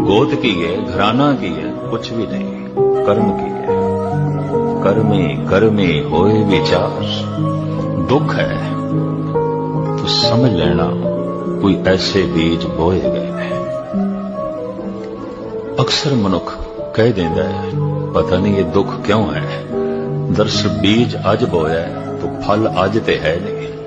ਗੋਤ ਕੀ ਹੈ ਘਰਾਨਾ ਕੀ ਹੈ ਕੁਝ ਵੀ ਨਹੀਂ, ਕਰਮ ਕੀ ਹੈ। ਕਰਮੇ ਕਰਮੇ ਹੋਏ ਵਿਚਾਰ। ਦੁੱਖ ਹੈ, ਤੂੰ ਸਮਝ ਲੈਣਾ, ਕੋਈ ਐਸੇ ਬੀਜ ਬੋਏ ਗਏ ਨੇ। ਅਕਸਰ ਮਨੁੱਖ ਕਹਿ ਦਿੰਦਾ ਹੈ, ਪਤਾ ਨਹੀਂ ਇਹ ਦੁੱਖ ਕਿਉਂ ਹੈ। ਦਰਸ ਬੀਜ ਅੱਜ ਬੋਇਆ ਹੈ, ਤਾਂ ਫਲ ਅੱਜ ਤੇ ਹੈ ਨਹੀਂ।